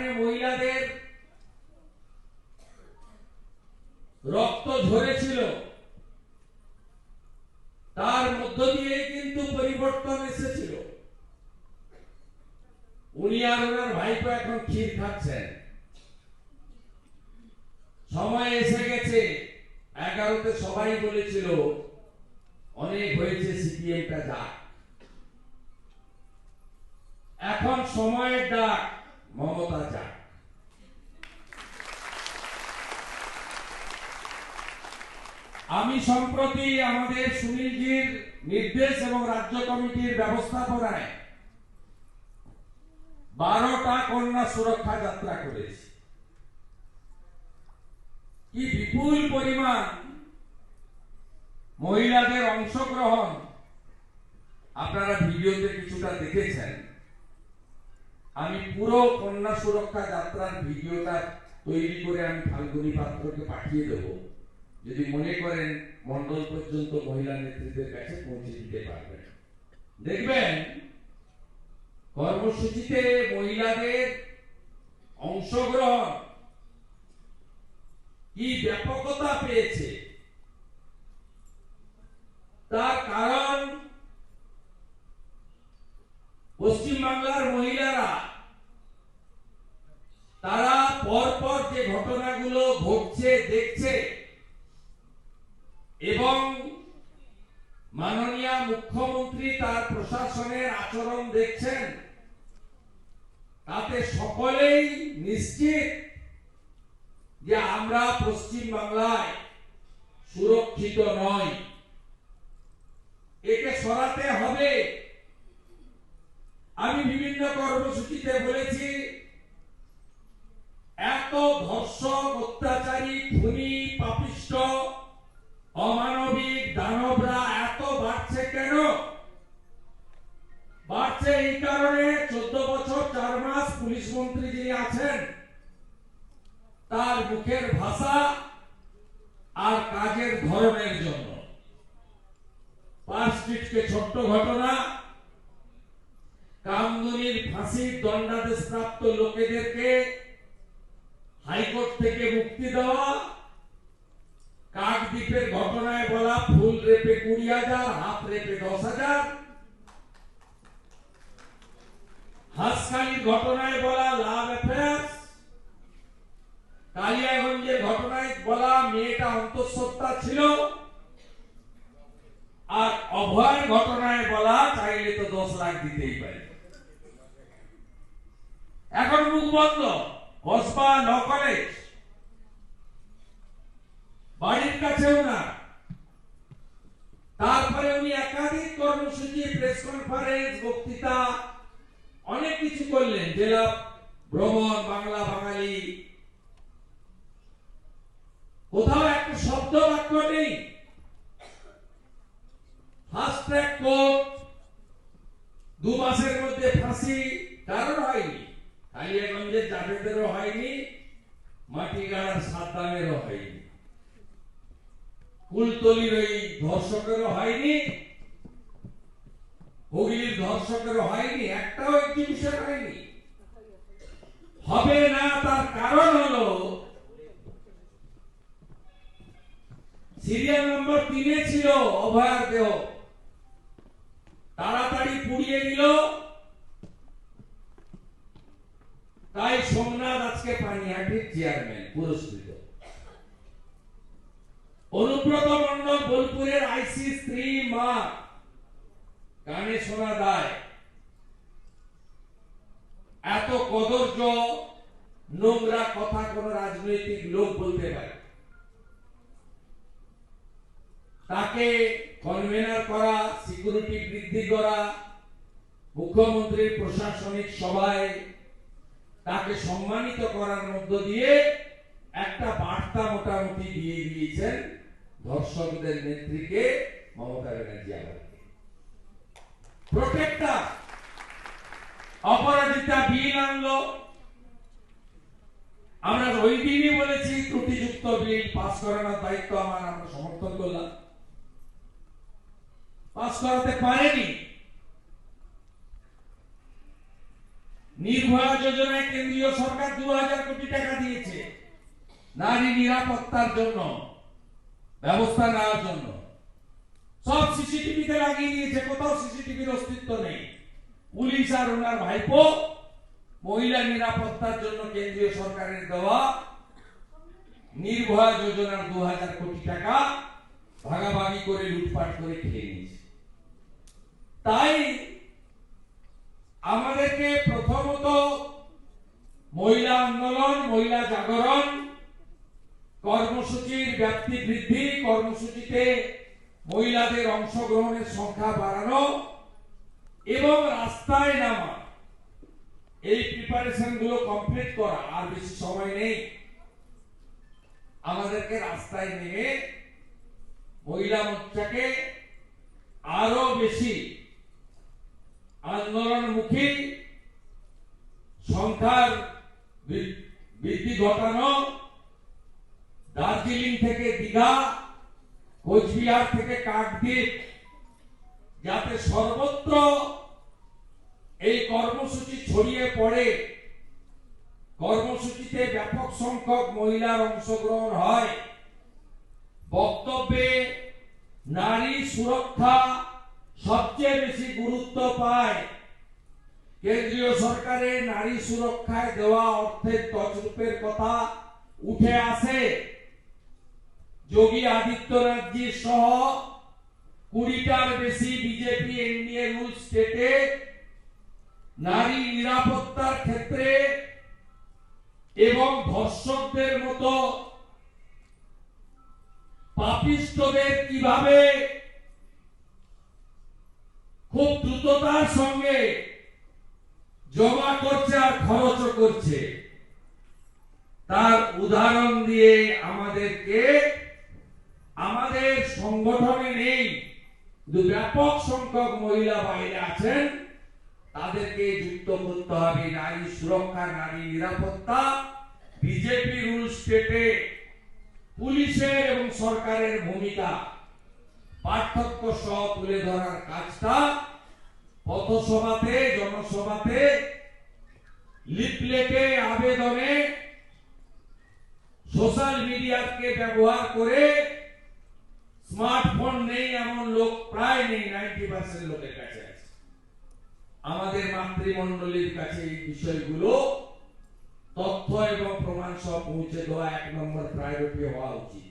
যেখানে মহিলাদের রক্ত ঝরেছিল। তার মধ্য দিয়ে কিন্তু পরিবর্তন এসেছিল। উনি আর ওনার ভাইপো এখন ক্ষীর খাচ্ছেন। সময় এসে গেছে। এগারোতে সবাই বলেছিল, অনেক হয়েছে, সিপিএমটা যাক এখন সময়ের ডাক। মমতা আমি সম্প্রতি আমাদের সুনীলজির নির্দেশ এবং রাজ্য কমিটির ব্যবস্থাপনায় বারোটা কন্যা সুরক্ষা যাত্রা করেছি। কি বিপুল পরিমাণ মহিলাদের অংশগ্রহণ আপনারা ভিডিওতে কিছুটা দেখেছেন। আমি পুরো কন্যা সুরক্ষা যাত্রার ভিডিওটা তৈরি করে আমি ফাল্গুনী পাত্রকে পাঠিয়ে দেব। যদি মনে করেন মন্ডল পর্যন্ত মহিলা নেতৃত্বের কাছে পৌঁছে দিতে পারবেন। দেখবেন, কর্মসূচিতে মহিলাদের অংশগ্রহণ কি ব্যাপকতা পেয়েছে? তার কারণ পশ্চিমবাংলার মহিলারা তারা পরপর যে ঘটনাগুলো ঘটছে দেখছে এবং মাননীয় মুখ্যমন্ত্রী তার প্রশাসনের আচরণ দেখছেন। তাতে সকলেই নিশ্চিত যে আমরা পশ্চিম বাংলায় সুরক্ষিত নয় একে সরাতে হবে। আমি বিভিন্ন কর্মসূচিতে বলেছি, এত ধর্ষক অত্যাচারী খুনি কারণে চোদ্দ বছর চার মাস পুলিশ মন্ত্রী যিনি আছেন, তার মুখের ভাষা আর কাজের ধরনের জন্য। পার্ক ছোট্ট ঘটনা, কামদুনির ফাঁসির দণ্ডাদেশ প্রাপ্ত লোকেদেরকে হাইকোর্ট থেকে মুক্তি দেওয়া, কাকদ্বীপের ঘটনায় বলা ফুল রেপে কুড়ি হাজার, হাত রেপে দশ হাজার হাসকালির ঘটনায় বলা লাভ অ্যাফেয়ার্স কালিয়াগঞ্জের ঘটনায় বলা মেয়েটা অন্তঃসত্ত্বা ছিল। আর অভয় ঘটনায় বলা চাইলে তো দশ লাখ দিতেই পারে। এখন মুখ বন্ধ। কসবা ল কলেজ বাড়ির কাছেও না। তারপরে উনি একাধিক কর্মসূচি প্রেস কনফারেন্স বক্তৃতা অনেক কিছু করলেন। জেলা ভ্রমণ, বাংলা বাঙালি। কোথাও একটা শব্দ বাক্য নেই। কোর্ট দু মাসের মধ্যে ফাঁসি কারণ হয়নি। কালিয়াগঞ্জের জাভেদেরও হয়নি, মাটিগাড়ার সাদ্দামেরও হয়নি। কুলতলির ওই ধর্ষকেরও হয়নি। হুগলির ধর্ষকেরও হয়নি, একটাও এক্সিবিশন হয়নি। হবে না তার কারণ হলো, সিরিয়াল নম্বর তিনে ছিল অভয়ার দেহ। তাড়াতাড়ি পুড়িয়ে দিল তাই সোমনাথ আজকে পানিহাটির চেয়ারম্যান পুরস্কৃত। অনুব্রত মন্ডল বোলপুরের আইসি স্ত্রী মা কানে শোনা দায় এত কদর্য নোংরা কথা কোন রাজনৈতিক লোক বলতে পারে। তাকে কনভেনার করা, সিকিউরিটি বৃদ্ধি করা, মুখ্যমন্ত্রীর প্রশাসনিক সভায় তাকে সম্মানিত করার মধ্য দিয়ে একটা বার্তা মোটামুটি দিয়ে দিয়েছেন ধর্ষকদের নেত্রীকে মমতা ব্যানার্জি প্রোটেক্টার অপরাজিতা বিল আনলো। আমরা ওই দিনই বলেছি, ত্রুটিযুক্ত বিল পাস করানোর দায়িত্ব আমার, আমরা সমর্থন করলাম। পাস করাতে পারেনি। নির্ভয়া যোজনায় কেন্দ্রীয় সরকার দু হাজার কোটি টাকা দিয়েছে। নারী নিরাপত্তার জন্য, ব্যবস্থা নেওয়ার জন্য। সব সিসিটিভিতে লাগিয়ে দিয়েছে, কোথাও সিসিটিভির অস্তিত্ব নেই। পুলিশ আর ওনার ভাইপো মহিলা নিরাপত্তার জন্য কেন্দ্রীয় সরকারের দেওয়া নির্ভয়া যোজনার দু হাজার কোটি টাকা ভাগাভাগি করে লুটপাট করে খেয়ে নিয়েছে। তাই আমাদেরকে প্রথমত মহিলা আন্দোলন, মহিলা জাগরণ, কর্মসূচির ব্যাপ্তি বৃদ্ধি, কর্মসূচিতে মহিলাদের অংশগ্রহণের সংখ্যা বাড়ানো এবং রাস্তায় নামা। এই প্রিপারেশনগুলো কমপ্লিট করা, আর বেশি সময় নেই। আমাদেরকে রাস্তায় নেমে মহিলা মোর্চাকে আরও বেশি আন্দোলনমুখী, সংখ্যার বৃদ্ধি ঘটানো কোচবিহার থেকে কাকদ্বীপ, যাতে সর্বত্র এই কর্মসূচি ছড়িয়ে পড়ে। কর্মসূচিতে ব্যাপক সংখ্যক মহিলার অংশগ্রহণ হয়। বক্তব্যে নারী সুরক্ষা সবচেয়ে বেশি গুরুত্ব পায়। কেন্দ্রীয় সরকারের নারী সুরক্ষায় দেওয়া অর্থের তছরূপের কথা উঠে আসে। যোগী আদিত্যনাথজি সহ কুড়িটার বেশি বিজেপি, এনডিএ রুল স্টেটে নারী নিরাপত্তার ক্ষেত্রে এবং ধর্ষকদের মতো পাপিষ্টদের কীভাবে খুব দ্রুততার সঙ্গে জমা করছে আর খরচও করছে, তার উদাহরণ দিয়ে আমাদেরকে আমাদের সংগঠনে নেই। কিন্তু ব্যাপক সংখ্যক মহিলা বাইরে আছেন। তাদেরকে যুক্ত করতে হবে নারী সুরক্ষা, নারী নিরাপত্তা। বিজেপি রুল স্টেটে পুলিশের এবং সরকারের ভূমিকা। পার্থক্য সহ তুলে ধরার কাজটা পথসভাতে, জনসভাতে, লিফলেটে, আবেদনে, সোশ্যাল মিডিয়াকে ব্যবহার করে স্মার্টফোন নেই এমন লোক প্রায় নেই নাইনটি পার্সেন্ট লোকের কাছে আছে। আমাদের মাতৃমণ্ডলীর কাছে এই বিষয়গুলো তথ্য এবং প্রমাণ সব পৌঁছে দেওয়া এক নম্বর প্রায়োরিটি হওয়া উচিত।